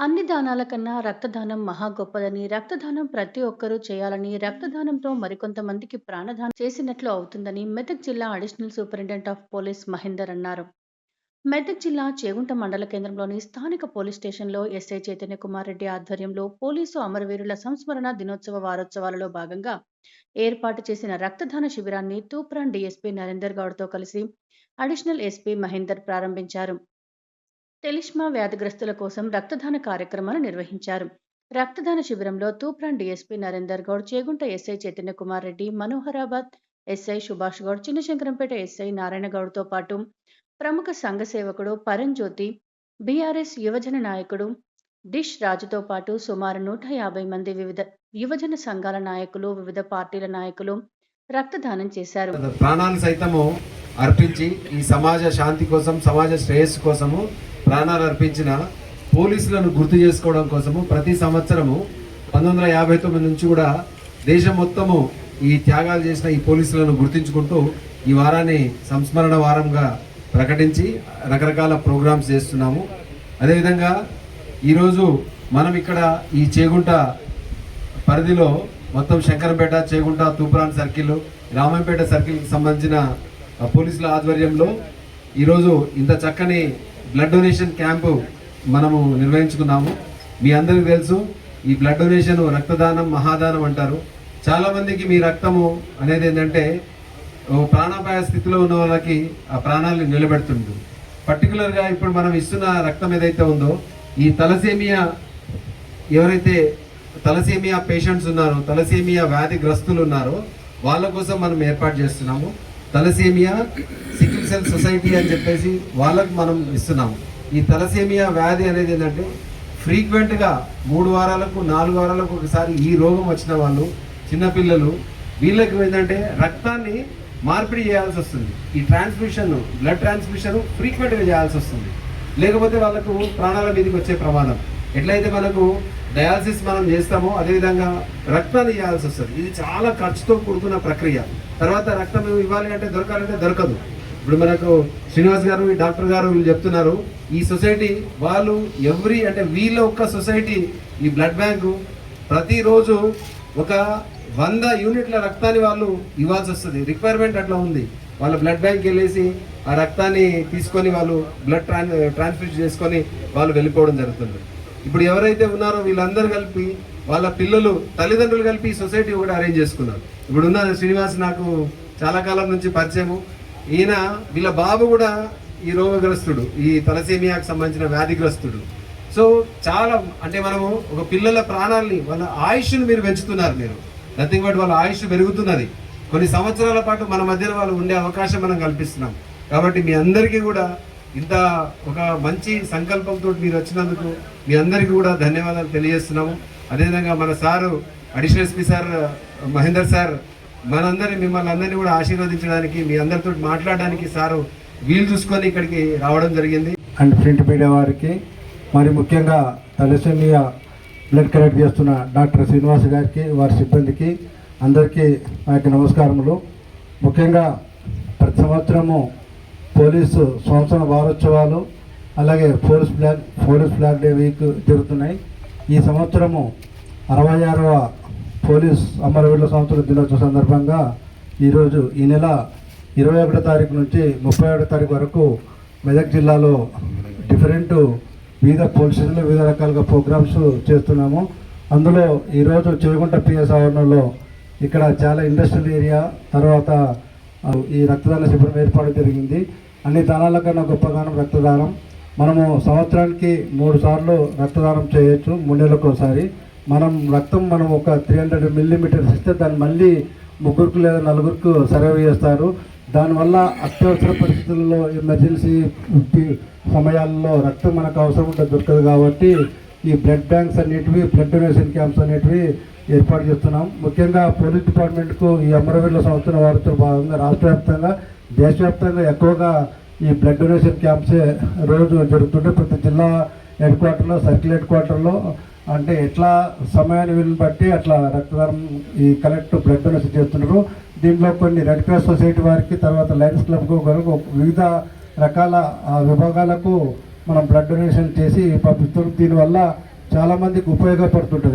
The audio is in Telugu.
అన్ని దానాల కన్నా రక్తదానం మహా గొప్పదని, రక్తదానం ప్రతి ఒక్కరూ చేయాలని, రక్తదానంతో మరికొంతమందికి ప్రాణదానం చేసినట్లు అవుతుందని మెదక్ జిల్లా additional superintendent of police Mahender అన్నారు. మెదక్ జిల్లా చేగుంట మండల కేంద్రంలోని స్థానిక పోలీస్ స్టేషన్లో ఎస్ఐ చైతన్య కుమార్ రెడ్డి ఆధ్వర్యంలో పోలీసు అమరవీరుల సంస్మరణ దినోత్సవ వారోత్సవాలలో భాగంగా ఏర్పాటు చేసిన రక్తదాన శిబిరాన్ని తూప్రాన్ డీఎస్పీ నరేందర్ గౌడ్తో కలిసి అడిషనల్ ఎస్పీ మహేందర్ ప్రారంభించారు. టెలిష్మా వ్యాధిగ్రస్తుల కోసం రక్తదాన కార్యక్రమాలు నిర్వహించారు. రక్తదాన శిబిరంలో Toopran DSP Narender Goud, Chegunta SI Chaitanya Kumar Reddy, Manoharabad SI Subhash Goud, Chinnashankarampet SI Narayana గౌడ్తో పాటు ప్రముఖ సంఘ సేవకుడు పరంజ్యోతి, బీఆర్ఎస్ యువజన నాయకుడు డిష్ రాజుతో పాటు సుమారు నూట యాభై మంది వివిధ యువజన సంఘాల నాయకులు, వివిధ పార్టీల నాయకులు రక్తదానం చేశారు. ప్రాణాలు సైతము అర్పించి ఈ సమాజ శాంతి కోసం సమాజ శ్రేయస్సు కోసము ప్రాణాలు అర్పించిన పోలీసులను గుర్తు చేసుకోవడం కోసము ప్రతి సంవత్సరము పంతొమ్మిది వందల యాభై తొమ్మిది నుంచి కూడా దేశం మొత్తము ఈ త్యాగాలు చేసిన ఈ పోలీసులను గుర్తించుకుంటూ ఈ వారాన్ని సంస్మరణ వారంగా ప్రకటించి రకరకాల ప్రోగ్రామ్స్ చేస్తున్నాము. అదేవిధంగా ఈరోజు మనం ఇక్కడ ఈ చేగుంట పరిధిలో మొత్తం శంకరంపేట చేగుంట తూప్రాన్ సర్కిల్ రామంపేట సర్కిల్కి సంబంధించిన ఆ, పోలీసుల ఆధ్వర్యంలో ఈరోజు ఇంత చక్కని బ్లడ్ డొనేషన్ క్యాంపు మనము నిర్వహించుకున్నాము. మీ అందరికీ తెలుసు ఈ బ్లడ్ డొనేషన్ రక్తదానం మహాదానం అంటారు. చాలామందికి మీ రక్తము అనేది ఏంటంటే ప్రాణాపాయ స్థితిలో ఉన్న వాళ్ళకి ఆ ప్రాణాలను నిలబెడుతుంది పర్టికులర్గా ఇప్పుడు మనం ఇస్తున్న రక్తం ఏదైతే ఉందో ఈ తలసేమియా ఎవరైతే తలసేమియా పేషెంట్స్ ఉన్నారో తలసేమియా వ్యాధిగ్రస్తులు ఉన్నారో వాళ్ళ కోసం మనం ఏర్పాటు చేస్తున్నాము. తలసేమియా సికిల్ సెల్ సొసైటీ అని చెప్పేసి వాళ్ళకు మనం ఇస్తున్నాము. ఈ తలసేమియా వ్యాధి అనేది ఏంటంటే ఫ్రీక్వెంట్గా మూడు వారాలకు నాలుగు వారాలకు ఒకసారి ఈ రోగం వచ్చిన వాళ్ళు చిన్నపిల్లలు వీళ్ళకి ఏంటంటే రక్తాన్ని మార్పిడి చేయాల్సి వస్తుంది. ఈ ట్రాన్స్మిషన్ బ్లడ్ ట్రాన్స్మిషన్ ఫ్రీక్వెంట్గా చేయాల్సి వస్తుంది. లేకపోతే వాళ్ళకు ప్రాణాల మీదకి వచ్చే ప్రమాదం. ఎట్లయితే మనకు డయాలసిస్ మనం చేస్తామో అదేవిధంగా రక్తాన్ని ఇవ్వాల్సి వస్తుంది. ఇది చాలా ఖర్చుతో కూడుకున్న ప్రక్రియ. తర్వాత రక్తం ఇవ్వాలి అంటే దొరకాలంటే దొరకదు. ఇప్పుడు మనకు శ్రీనివాస్ గారు ఈ డాక్టర్ గారు వీళ్ళు చెప్తున్నారు ఈ సొసైటీ వాళ్ళు ఎవ్రీ అంటే వీళ్ళ ఒక్క సొసైటీ ఈ బ్లడ్ బ్యాంకు ప్రతిరోజు ఒక వంద యూనిట్ల రక్తాన్ని వాళ్ళు ఇవ్వాల్సి వస్తుంది. రిక్వైర్మెంట్ అట్లా ఉంది. వాళ్ళ బ్లడ్ బ్యాంక్ వెళ్ళేసి ఆ రక్తాన్ని తీసుకొని వాళ్ళు బ్లడ్ ట్రాన్ ట్రాన్స్ఫ్యూజ్ చేసుకొని వాళ్ళు వెళ్ళిపోవడం జరుగుతుంది. ఇప్పుడు ఎవరైతే ఉన్నారో వీళ్ళందరూ కలిపి వాళ్ళ పిల్లలు తల్లిదండ్రులు కలిపి ఈ సొసైటీ కూడా అరేంజ్ చేసుకున్నారు. ఇప్పుడు ఉన్న శ్రీనివాస్ నాకు చాలా కాలం నుంచి పరిచయము. ఈయన వీళ్ళ బాబు కూడా ఈ రోగగ్రస్తుడు ఈ తలసేమియాకు సంబంధించిన వ్యాధిగ్రస్తుడు. సో చాలా అంటే మనము ఒక పిల్లల ప్రాణాలని వాళ్ళ ఆయుష్ను మీరు పెంచుతున్నారు మీరు. నథింగ్ బట్ వాళ్ళ ఆయుష్ పెరుగుతున్నది. కొన్ని సంవత్సరాల పాటు మన మధ్యలో వాళ్ళు ఉండే అవకాశం మనం కల్పిస్తున్నాం. కాబట్టి మీ అందరికీ కూడా ఇంత ఒక మంచి సంకల్పంతో మీరు వచ్చినందుకు మీ అందరికీ కూడా ధన్యవాదాలు తెలియజేస్తున్నాము. అదేవిధంగా మన sir additional SP sir Mahender sir మనందరినీ మిమ్మల్ని అందరినీ కూడా ఆశీర్వదించడానికి మీ అందరితో మాట్లాడడానికి సారు వీలు చూసుకొని ఇక్కడికి రావడం జరిగింది. అండ్ ప్రింట్ మీడియా వారికి మరి ముఖ్యంగా తలసేమియా బ్లడ్ కలెక్ట్ చేస్తున్న డాక్టర్ శ్రీనివాస్ గారికి వారి సిబ్బందికి అందరికీ నా యొక్క నమస్కారములు. ముఖ్యంగా ప్రతి సంవత్సరము పోలీసు సంవత్సర వారోత్సవాలు అలాగే police flag police flag day week జరుగుతున్నాయి. ఈ సంవత్సరము అరవై ఆరవ పోలీస్ అమరవీరుల సంవత్సర దినోత్సవ సందర్భంగా ఈరోజు ఈ నెల ఇరవై ఒకటో తారీఖు నుంచి ముప్పై ఒకటో తారీఖు వరకు మెదక్ జిల్లాలో డిఫరెంట్ వివిధ పోలీస్ స్టేషన్లో వివిధ రకాలుగా ప్రోగ్రామ్స్ చేస్తున్నాము. అందులో ఈరోజు చేగుంట పిఎస్ ఆవరణలో ఇక్కడ చాలా ఇండస్ట్రియల్ ఏరియా తర్వాత ఈ రక్తదాన శిబిరం ఏర్పాటు జరిగింది. అన్ని దానాల కన్నా గొప్పగానం రక్తదానం. మనము సంవత్సరానికి మూడు సార్లు రక్తదానం చేయొచ్చు మూడు ఒకసారి. మనం రక్తం మనం ఒక త్రీ హండ్రెడ్ మిల్లీమీటర్స్ ఇస్తే దాన్ని మళ్ళీ ముగ్గురికి లేదా నలుగురికి సర్వ్ చేస్తారు. దానివల్ల అత్యవసర పరిస్థితుల్లో ఎమర్జెన్సీ సమయాల్లో రక్తం మనకు అవసరం ఉంటే దొరకదు కాబట్టి ఈ బ్లడ్ బ్యాంక్స్ అనేటివి బ్లడ్ డొనేషన్ క్యాంప్స్ అనేటివి ఏర్పాటు చేస్తున్నాం. ముఖ్యంగా పోలీస్ డిపార్ట్మెంట్కు ఈ అమరవీరుల సంవత్సరం వారితో భాగంగా రాష్ట్ర వ్యాప్తంగా దేశవ్యాప్తంగా ఎక్కువగా ఈ బ్లడ్ డొనేషన్ క్యాంప్సే రోజు జరుగుతుంటే ప్రతి జిల్లా హెడ్ క్వార్టర్లో సర్కిల్ హెడ్ క్వార్టర్లో అంటే ఎట్లా సమయాన్ని వీళ్ళని బట్టి అట్లా రక్తదానం ఈ కలెక్ట్ బ్లడ్ డొనేషన్ చేస్తున్నారు. దీంట్లో కొన్ని రెడ్ క్రాస్ సొసైటీ వారికి తర్వాత లయన్స్ క్లబ్కు కొరకు వివిధ రకాల విభాగాలకు మనం బ్లడ్ డొనేషన్ చేసి పంపిస్తున్నాం దీనివల్ల చాలామందికి ఉపయోగపడుతుంటుంది.